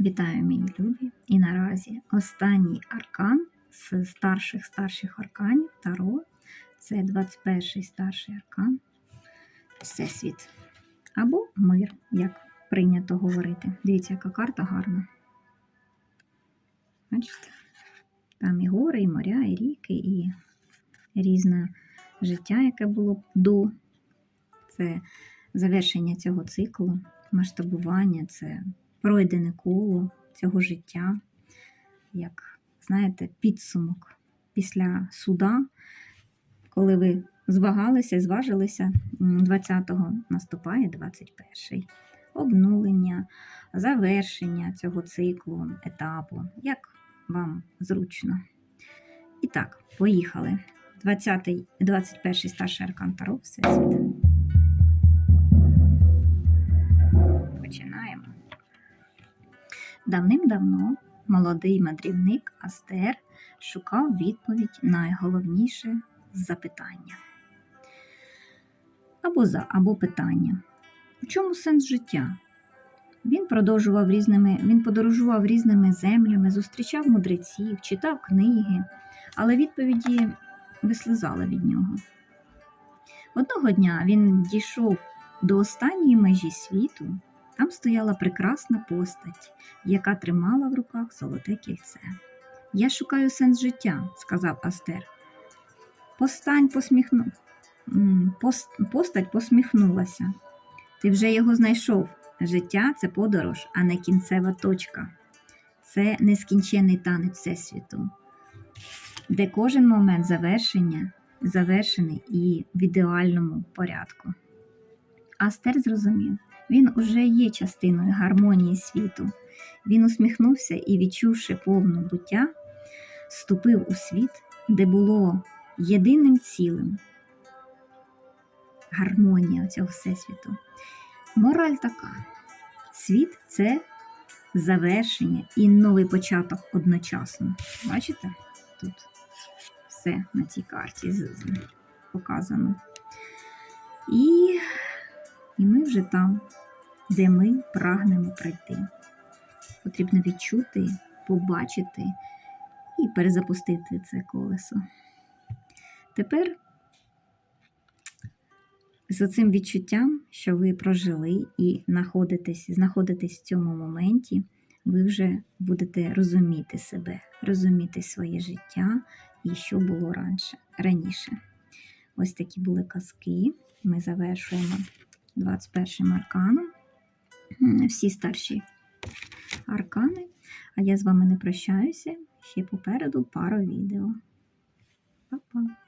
Вітаю, мої любі! І наразі останній аркан з старших старших арканів Таро. Це 21-й старший аркан Всесвіт. Або мир, як прийнято говорити. Дивіться, яка карта гарна. Бачите? Там і гори, і моря, і ріки, і різне життя, яке було до. Це завершення цього циклу, масштабування, це пройдене коло цього життя, як, знаєте, підсумок після суда, коли ви звагалися, зважилися, 20-го наступає 21-й. Обнулення, завершення цього циклу, етапу, як вам зручно. І так, поїхали. 20-й, 21-й старший аркан Таро Всесвіт. Давним-давно молодий мандрівник Астер шукав відповідь на найголовніше запитання. Або за, або питання. У чому сенс життя? Він продовжував різними, він подорожував різними землями, зустрічав мудреців, читав книги, але відповіді вислизали від нього. Одного дня він дійшов до останньої межі світу, там стояла прекрасна постать, яка тримала в руках золоте кільце. Я шукаю сенс життя, сказав Астер. Постань посміхну... М, пос- Постать посміхнулася. Ти вже його знайшов. Життя це подорож, а не кінцева точка. Це нескінчений танець Всесвіту, де кожен момент завершення завершений і в ідеальному порядку. Астер зрозумів, він уже є частиною гармонії світу. Він усміхнувся і, відчувши повну буття, ступив у світ, де було єдиним цілим гармонія цього всесвіту. Мораль така: світ це завершення і новий початок одночасно. Бачите? Тут все на цій карті показано. І, і ми вже там, де ми прагнемо прийти. Потрібно відчути, побачити і перезапустити це колесо. Тепер з цим відчуттям, що ви прожили і знаходитесь, знаходитесь в цьому моменті, ви вже будете розуміти себе, розуміти своє життя і що було раніше. Ось такі були казки. Ми завершуємо 21 арканом. Всі старші аркани. А я з вами не прощаюся. Ще попереду пара відео. Па-па!